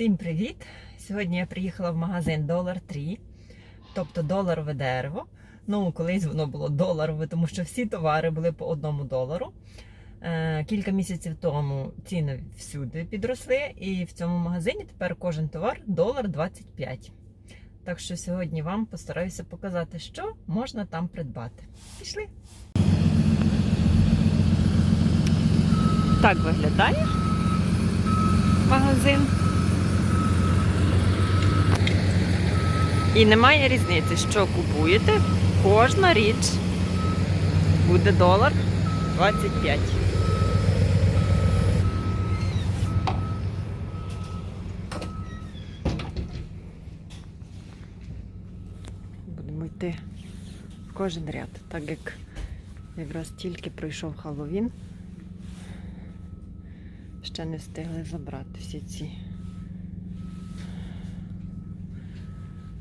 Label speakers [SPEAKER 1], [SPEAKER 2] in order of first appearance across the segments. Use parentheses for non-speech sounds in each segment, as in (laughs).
[SPEAKER 1] Всім привіт! Сьогодні я приїхала в магазин Dollar Tree, тобто доларове дерево. Ну, колись воно було доларове, тому що всі товари були по одному долару. Е, Кілька місяців тому ціни всюди підросли, і в цьому магазині тепер кожен товар долар 25. Так що сьогодні вам постараюся показати, що можна там придбати. Пішли! Так виглядає магазин. І немає різниці, що купуєте. Кожна річ буде долар 25. Будемо йти в кожен ряд, так як якраз тільки пройшов Хеллоуін. Ще не встигли забрати всі ці.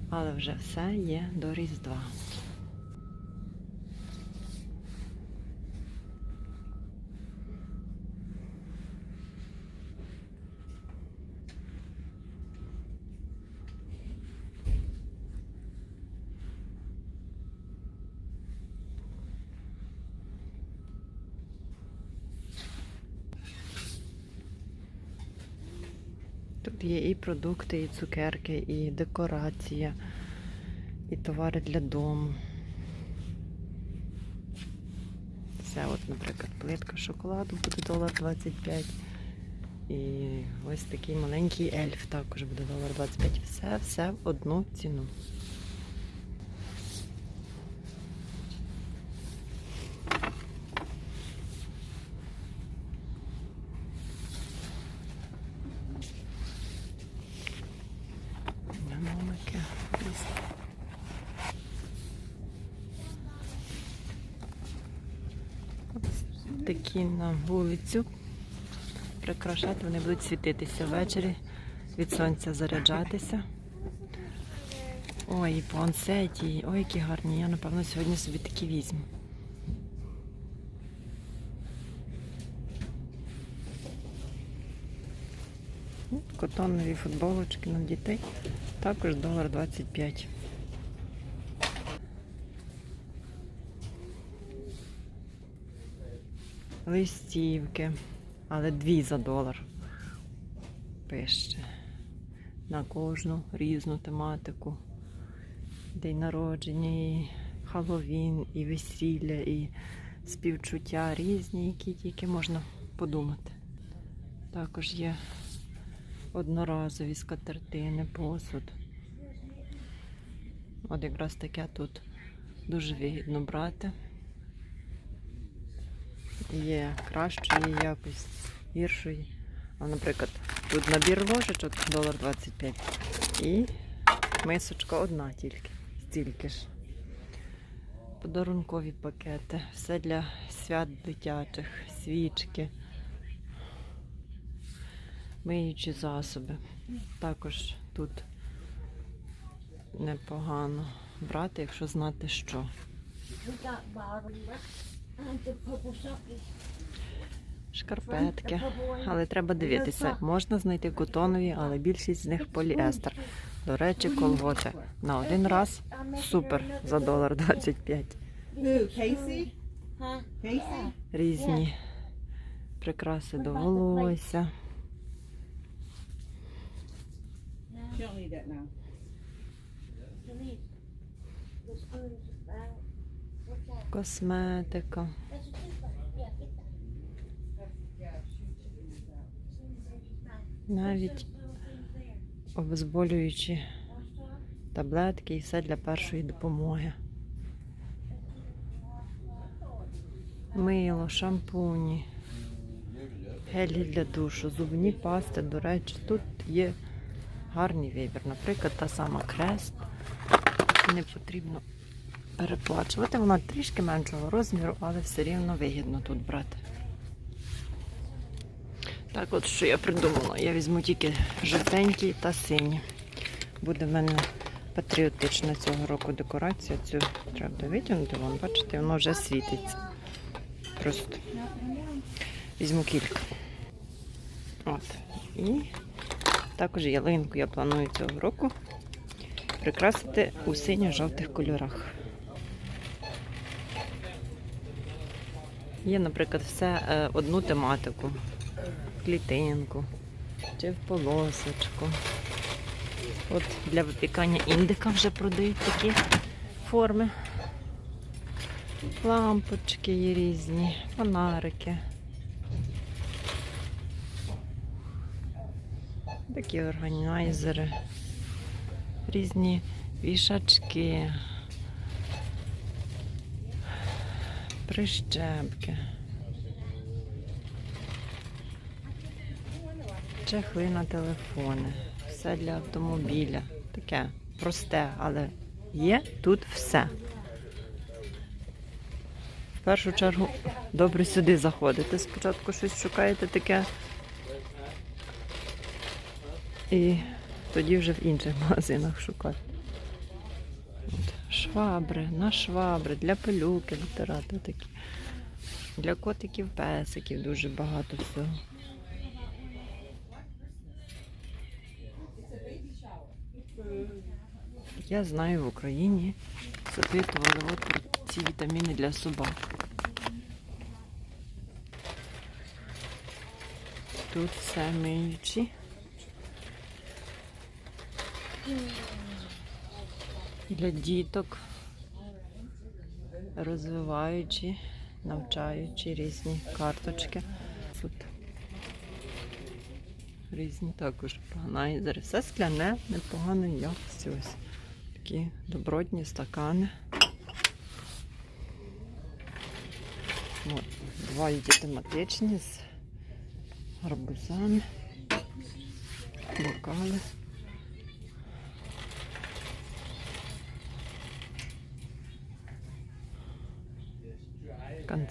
[SPEAKER 1] Але вже все є до Різдва. Тут є і продукти, і цукерки, і декорація, і товари для дому. Все, от, наприклад, плитка шоколаду буде долар 25. І ось такий маленький ельф також буде долар 25. Все, все в одну ціну. Динамики. різні. Ось Такі на вулицю. Прикрашати вони будуть світитися ввечері, від сонця заряджатися. Ой, і плансеті, ой, які гарні. Я, напевно, сьогодні собі такі візьму. Котонові футболочки на дітей. Також долар 25. Листівки, але дві за долар. Пише. На кожну різну тематику. День народження, і Хеллоуін, і весілля, і співчуття різні, які тільки можна подумати. Також є одноразові скатертини, посуд. От якраз таке тут дуже вигідно брати. Є кращої якось, гіршої. А, наприклад, тут набір ложечок долар 25 і мисочка одна тільки, стільки ж. Подарункові пакети, все для свят дитячих, свічки миючі засоби. Також тут непогано брати, якщо знати що. Шкарпетки. Але треба дивитися. Можна знайти котонові, але більшість з них поліестер. До речі, колготи на один раз супер за долар 25.
[SPEAKER 2] Who, Casey?
[SPEAKER 3] Huh?
[SPEAKER 2] Casey?
[SPEAKER 1] Різні прикраси до волосся.
[SPEAKER 2] Don't need that now.
[SPEAKER 1] Косметика. Навіть обезболюючі таблетки і все для першої допомоги. Мило, шампуні, гелі для душу, зубні пасти. До речі, тут є гарний вибір. Наприклад, та сама крест. Не потрібно переплачувати. Вона трішки меншого розміру, але все рівно вигідно тут брати. Так от що я придумала. Я візьму тільки жовтенький та синій. Буде в мене патріотична цього року декорація. Цю треба витягнути, вон, бачите, воно вже світиться. Просто візьму кілька. От. І Також ялинку я планую цього року прикрасити у синьо-жовтих кольорах. Є, наприклад, все е, одну тематику, клітинку чи в полосочку. От для випікання індика вже продають такі форми. Лампочки є різні, фонарики. Такі органайзери, різні вішачки, прищепки, чехли на телефони, все для автомобіля. Таке просте, але є тут все. В першу чергу добре сюди заходите. Спочатку щось шукаєте таке. І тоді вже в інших (laughs) магазинах шукати. Швабри, на швабри, для пилюки витирати такі. Для котиків, песиків дуже багато всього. Я знаю в Україні запитували от ці вітаміни для собак. Тут все миючі. Для діток, розвиваючі, навчаючі різні карточки. Тут різні також органайзери. Все скляне, непоганої якості. Ось такі добротні стакани. От, два є тематичні з гарбузами, бокали.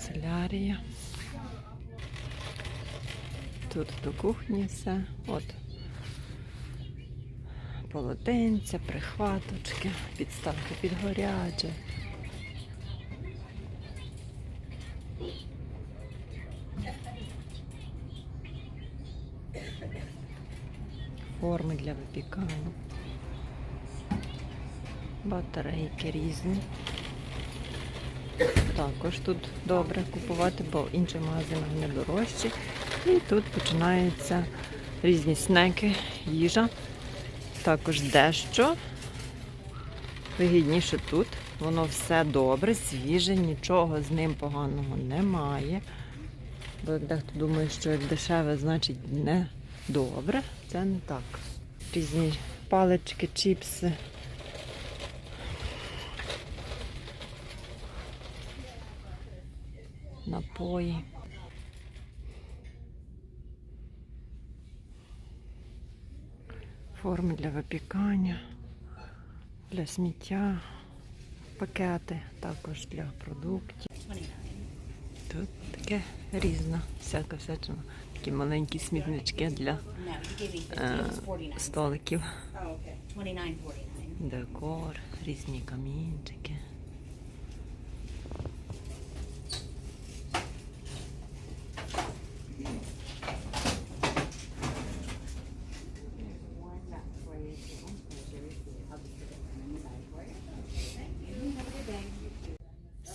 [SPEAKER 1] Канцелярія. Тут до кухні все. От. Полотенця, прихваточки, підставки під горяче. Форми для випікання. Батарейки різні. Також тут добре купувати, бо в інших магазинах не дорожчі. І тут починаються різні снеки, їжа. Також дещо вигідніше тут. Воно все добре, свіже, нічого з ним поганого немає. Бо дехто думає, що як дешеве, значить не добре. Це не так. Різні палички, чіпси. Напої. Форми для випікання, для сміття, пакети також для продуктів. Тут таке різне, всяка всячина. Такі маленькі смітнички для е,
[SPEAKER 2] 15, it's 49.
[SPEAKER 1] столиків.
[SPEAKER 2] Okay. 29.49.
[SPEAKER 1] Декор, різні камінчики.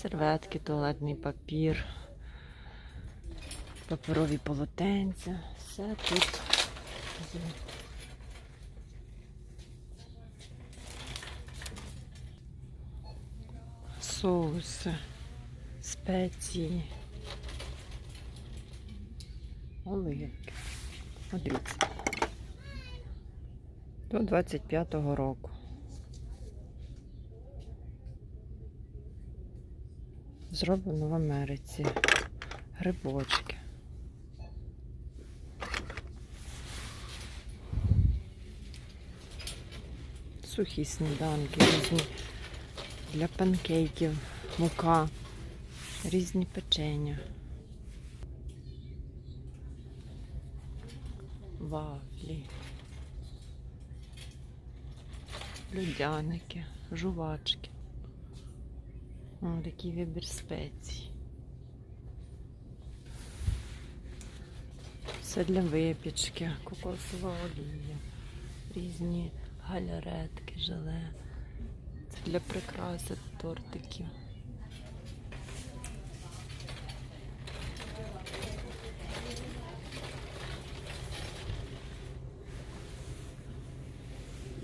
[SPEAKER 1] Серветки, туалетний папір, паперові полотенця. Все тут. соуси, спеції, оливки. От. До 25-го року. Зроблено в Америці. Грибочки. Сухі сніданки різні для панкейків, мука, різні печення. Вафлі, людяники, жувачки. О, такий вибір спецій. Все для випічки, кокосова олія. різні галяретки, желе. Це для прикраси тортиків.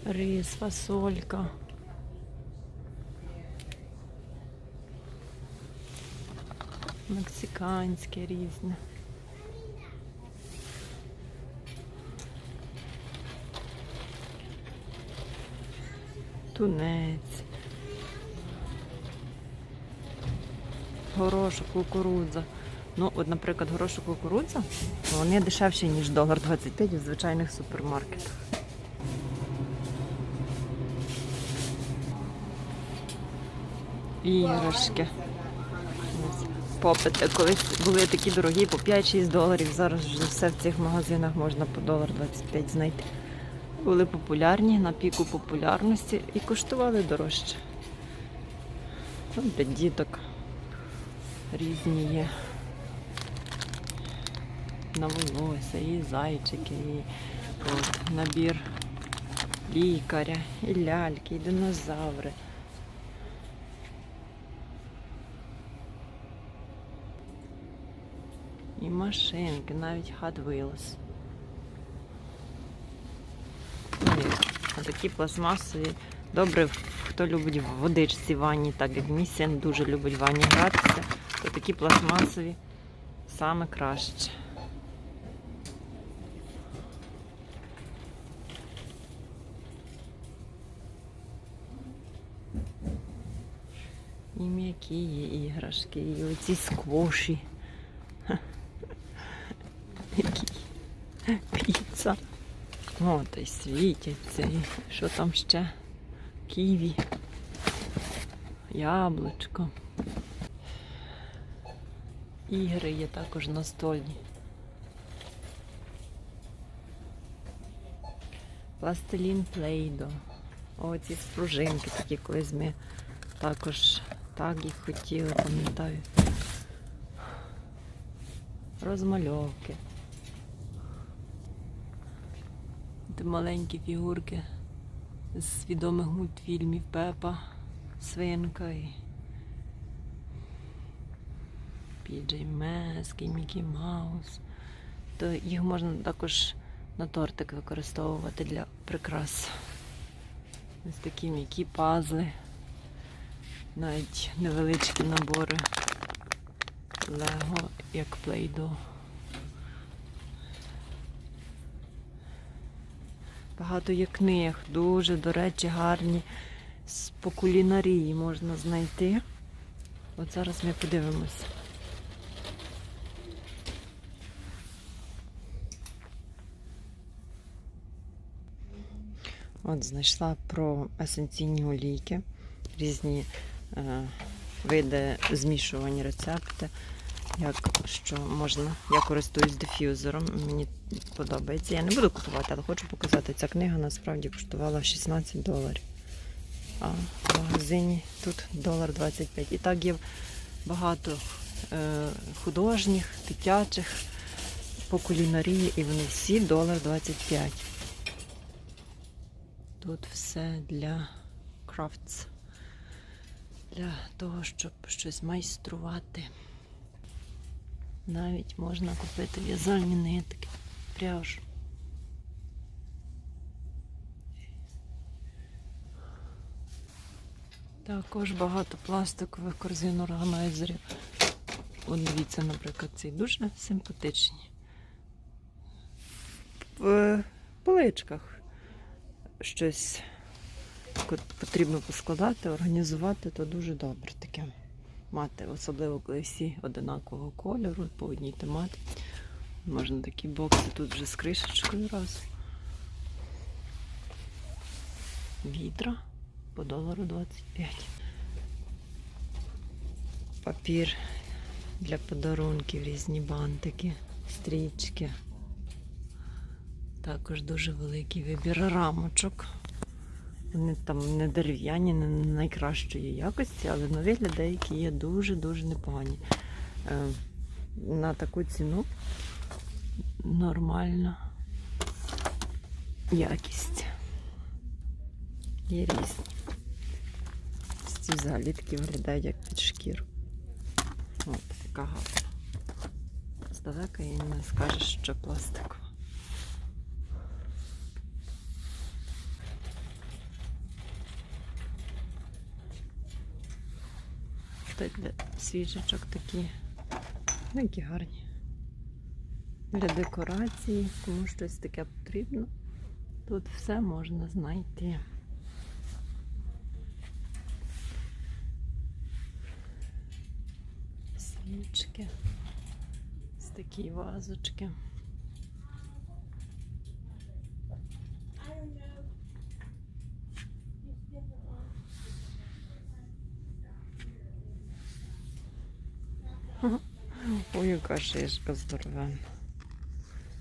[SPEAKER 1] Рис, фасолька. Мексиканське різне. Тунець. Горошок, кукурудза. Ну, от, наприклад, горошок кукурудза, вони дешевші, ніж долар 25 в звичайних супермаркетах. Іграшки. Попити. Колись були такі дорогі по 5-6 доларів. Зараз вже все в цих магазинах можна по долар 25 знайти. Були популярні на піку популярності і коштували дорожче. Там для діток різні є. На волосся, і зайчики, і от, набір лікаря, і ляльки, і динозаври. І машинки, навіть Hot Wheels. Ну, такі пластмасові. Добре, хто любить в водичці ванні, так як мій син дуже любить в ванні гратися, то такі пластмасові саме краще. І м'які є іграшки, і оці сквоші. Які піца. О, та й світяться. І що там ще? Ківі. Яблучко. Ігри є також настольні. Пластилін Плейдо. О, ці спружинки такі колись ми також так їх хотіли, пам'ятаю. Розмальовки. Це маленькі фігурки з відомих мультфільмів Пепа, Свинка і Піджей Меск і Мікі Маус. То їх можна також на тортик використовувати для прикрас. Ось такі м'які пазли, навіть невеличкі набори Лего як плейдо. Багато є книг, дуже, до речі, гарні. По кулінарії можна знайти. От зараз ми подивимося. От знайшла про есенційні олійки, різні е, види змішувані рецепти. Як що можна. Я користуюсь диф'юзером, мені подобається. Я не буду купувати, але хочу показати. Ця книга насправді коштувала 16 доларів. А в магазині тут долар 25. І так є багато е, художніх, дитячих по кулінарії, і вони всі долар 25. Тут все для крафтс. Для того, щоб щось майструвати. Навіть можна купити в'язальні нитки, пряжу. Також багато пластикових корзин органайзерів. От дивіться, наприклад, ці дуже симпатичні. В поличках щось потрібно поскладати, організувати, то дуже добре таке мати, особливо коли всі одинакового кольору, по одній тематиці. Можна такі бокси тут вже з кришечкою раз. Відра по долару 25. Папір для подарунків, різні бантики, стрічки. Також дуже великий вибір рамочок. Вони там не дерев'яні, не найкращої якості, але на вигляд деякі є дуже-дуже непогані. Е, на таку ціну нормальна якість. Є різні. Ці взагалі такі виглядають як під шкіру. От, така гарна. Здалека і не скажеш, що пластикова. Для свіжечок такі. Ну, які гарні. Для декорації, кому щось таке потрібно. Тут все можна знайти. Свічки. Ось такі вазочки. Яка шишка здоровенна.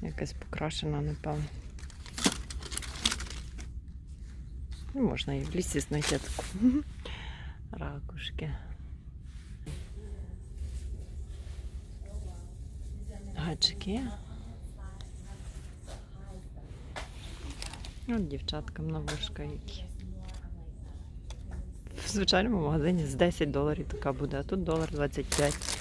[SPEAKER 1] Якась покрашена, напевно. Ну, можна і в лісі знайти таку. (laughs) Ракушки. Гачки. От дівчаткам на вушка які. В звичайному магазині з 10 доларів така буде, а тут долар 25.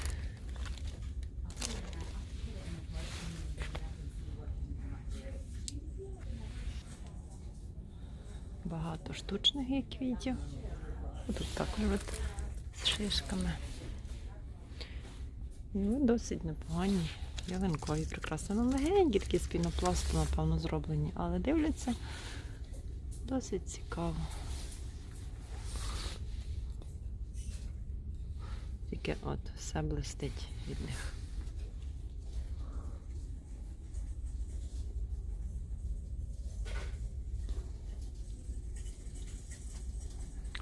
[SPEAKER 1] Багато штучних квітів. Тут також от з шишками. Ну, досить непогані. Ялинкові прекрасно. Ну, легенькі такі з пінопласту, напевно, зроблені, але дивляться досить цікаво. Тільки от все блистить від них.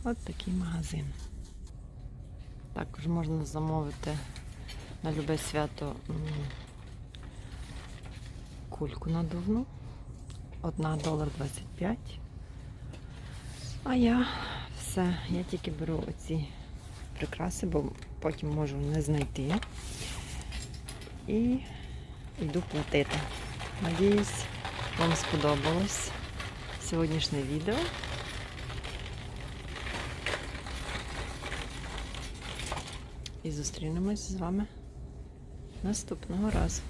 [SPEAKER 1] От такий магазин. Також можна замовити на любе свято кульку надувну. Одна долар 25. А я все, я тільки беру оці прикраси, бо потім можу не знайти. І йду платити. Надіюсь, вам сподобалось сьогоднішнє відео. І зустрінемось з вами наступного разу.